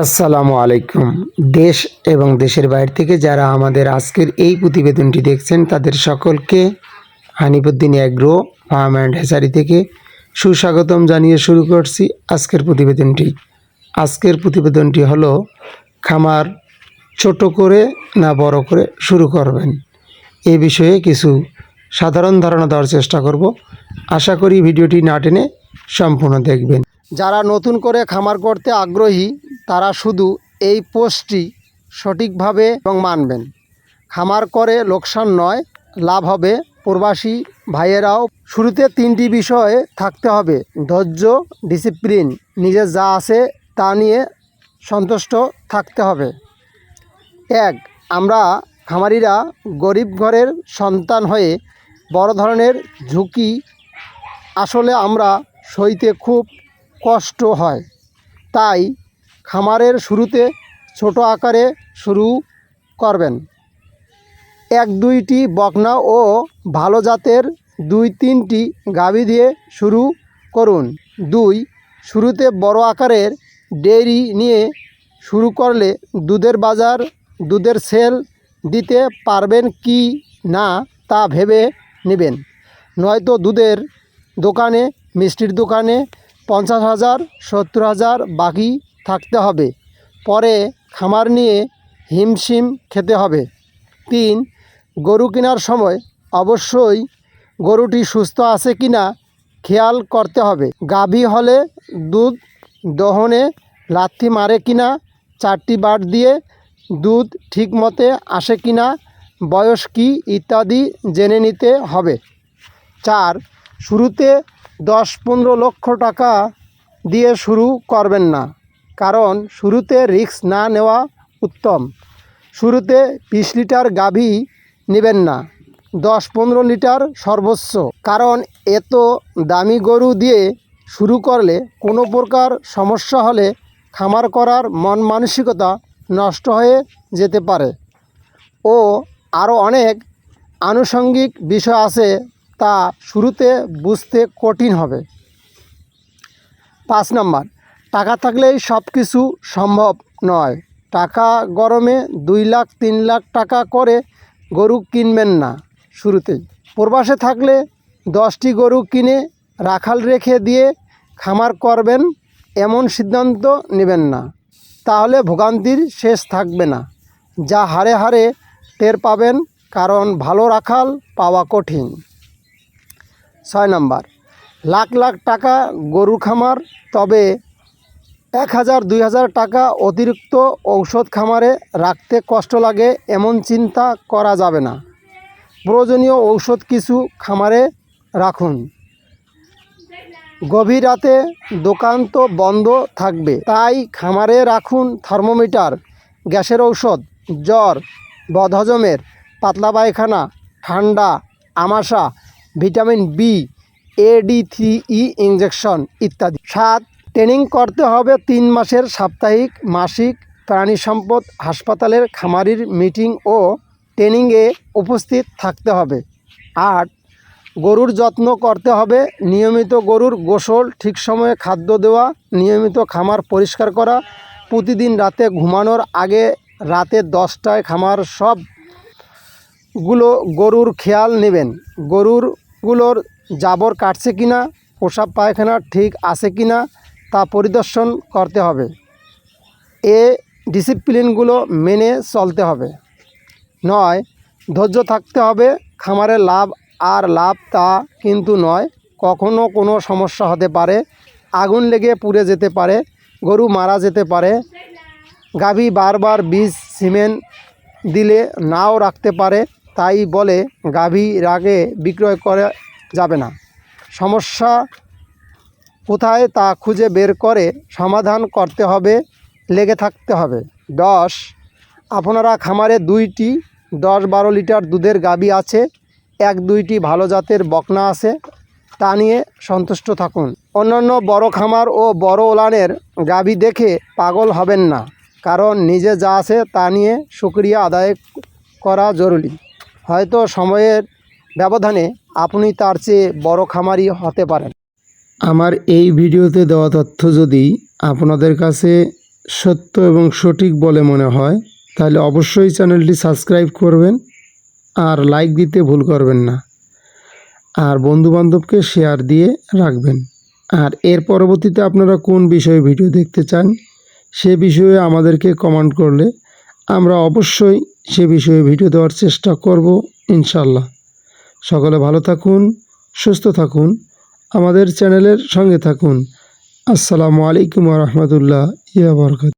আসসালামু আলাইকুম। দেশ এবং দেশের বাইরে থেকে যারা আমাদের আজকের এই প্রতিবেদনটি দেখছেন, তাদের সকলকে Hanipuddin Agro Farm and Hatchery থেকে সুস্বাগতম জানিয়ে শুরু করছি আজকের প্রতিবেদনটি। আজকের প্রতিবেদনটি হলো, খামার ছোট করে না বড় করে শুরু করবেন? এ বিষয়ে কিছু সাধারণ ধারণা দেওয়ার চেষ্টা করব। আশা করি ভিডিওটি না টেনে সম্পূর্ণ দেখবেন। যারা নতুন করে খামার করতে আগ্রহী, তারা শুধু এই পোস্টটি সঠিকভাবে এবং মানবেন। খামার করে লোকসান নয়, লাভ হবে। প্রবাসী ভাইয়েরাও শুরুতে তিনটি বিষয়ে থাকতে হবে। ধৈর্য, ডিসিপ্লিন নিজের যা আছে তা নিয়ে সন্তুষ্ট থাকতে হবে। এক, আমরা খামারিরা গরিব ঘরের সন্তান হয়ে বড় ধরনের ঝুঁকি, আসলে আমরা সইতে খুব কষ্ট হয়। তাই খামারের শুরুতে ছোট আকারে শুরু করবেন। এক, দুইটি বকনা ও ভালো জাতের দুই, তিনটি গাভী দিয়ে শুরু করুন। দুই, শুরুতে বড় আকারের ডেয়ারি নিয়ে শুরু করলে দুধের বাজার, দুধের সেল দিতে পারবেন কি না তা ভেবে নেবেন। নয়তো দুধের দোকানে, মিষ্টির দোকানে পঞ্চাশ হাজার, সত্তর হাজার বাকি থাকতে হবে। পরে খামার নিয়ে হিমশিম খেতে হবে। তিন, গরু কেনার সময় অবশ্যই গরুটি সুস্থ আছে কি না খেয়াল করতে হবে। গাভী হলে দুধ দহনে লাথি মারে কিনা, চারটি বাট দিয়ে দুধ ঠিক মতে আসে কিনা, বয়স কি ইত্যাদি জেনে নিতে হবে। চার, শুরুতে দশ পনেরো লক্ষ টাকা দিয়ে শুরু করবেন না। কারণ শুরুতে রিস্ক না নেওয়া উত্তম। শুরুতে বিশ লিটার গাভী নেবেন না। দশ পনেরো লিটার সর্বোচ্চ। কারণ এত দামি গরু দিয়ে শুরু করলে কোনো প্রকার সমস্যা হলে খামার করার মন মানসিকতা নষ্ট হয়ে যেতে পারে। ও আরও অনেক আনুষঙ্গিক বিষয় আছে তা শুরুতে বুঝতে কঠিন হবে। পাঁচ নম্বর, টাকা থাকলেই সব কিছু সম্ভব নয়। টাকা গরমে দুই লাখ, তিন লাখ টাকা করে গরু কিনবেন না শুরুতেই। প্রবাসে থাকলে দশটি গরু কিনে রাখাল রেখে দিয়ে খামার করবেন এমন সিদ্ধান্ত নেবেন না। তাহলে ভোগান্তির শেষ থাকবে না। যা হারে হারে টের পাবেন, কারণ ভালো রাখাল পাওয়া কঠিন। ছয় নাম্বার। লাখ লাখ টাকা গরু খামার, তবে এক হাজার, দুই হাজার টাকা অতিরিক্ত ঔষধ খামারে রাখতে কষ্ট লাগে এমন চিন্তা করা যাবে না। প্রয়োজনীয় ঔষধ কিছু খামারে রাখুন। গভীর রাতে দোকান তো বন্ধ থাকবে, তাই খামারে রাখুন থার্মোমিটার, গ্যাসের ঔষধ, জ্বর, বদহজমের, পাতলা পায়খানা, ঠান্ডা, আমাশা vitamin B A D three E injection ইত্যাদি। সাত ট্রেনিং করতে হবে তিন মাসের সাপ্তাহিক, মাসিক প্রাণী সম্পদ হাসপাতালের খামারির মিটিং ও ট্রেনিংয়ে উপস্থিত থাকতে হবে। আট, গরুর যত্ন করতে হবে, নিয়মিত গরুর গোসল, ঠিক সময়ে খাদ্য দেওয়া, নিয়মিত খামার পরিষ্কার করা, প্রতিদিন রাতে ঘুমানোর আগে রাতে দশটায় খামার সবগুলো গরুর খেয়াল নেবেন। গরুরগুলোর জাবর কাটছে কিনা পোশাক পায়খানা ঠিক আছে কিনা তা পরিদর্শন করতে হবে। এ ডিসিপ্লিনগুলো মেনে চলতে হবে। নয়, ধৈর্য থাকতে হবে, খামারে লাভ আর লাভ তা কিন্তু নয়, কখনো কোনো সমস্যা হতে পারে, আগুন লেগে পুড়ে যেতে পারে, গরু মারা যেতে পারে, গাভী বারবার বীজ, সিমেন্ট দিলে নাও রাখতে পারে তাই বলে গাভী রাগে বিক্রয় করা যাবে না। সমস্যা কোথায় তা খুঁজে বের করে সমাধান করতে হবে, লেগে থাকতে হবে। দশ, আপনারা খামারে দুইটি দশ বারো লিটার দুধের গাভী আছে, এক দুইটি ভালো জাতের বকনা আছে, তা নিয়ে সন্তুষ্ট থাকুন। অন্যান্য বড় খামার ও বড় ওলানের গাভী দেখে পাগল হবেন না, কারণ নিজে যা আছে তা নিয়ে সুক্রিয়া আদায় করা জরুরি। হয়তো সময়ের ব্যবধানে আপনি তার চেয়ে বড় খামারি হতে পারেন। আমার এই ভিডিওতে দেওয়া তথ্য যদি আপনাদের কাছে সত্য এবং সঠিক বলে মনে হয়, তাহলে অবশ্যই চ্যানেলটি সাবস্ক্রাইব করবেন আর লাইক দিতে ভুল করবেন না। আর বন্ধুবান্ধবকে শেয়ার দিয়ে রাখবেন। আর এর পরবর্তীতে আপনারা কোন বিষয়ে ভিডিও দেখতে চান, সে বিষয়ে আমাদেরকে কমেন্ট করলে আমরা অবশ্যই সে বিষয়ে ভিডিও দেওয়ার চেষ্টা করব ইনশাল্লাহ সকলে ভালো থাকুন, সুস্থ থাকুন, আমাদের চ্যানেলের সঙ্গে থাকুন। আসসালামু আলাইকুম রহমতুল্লাহ ইয়া বরকাত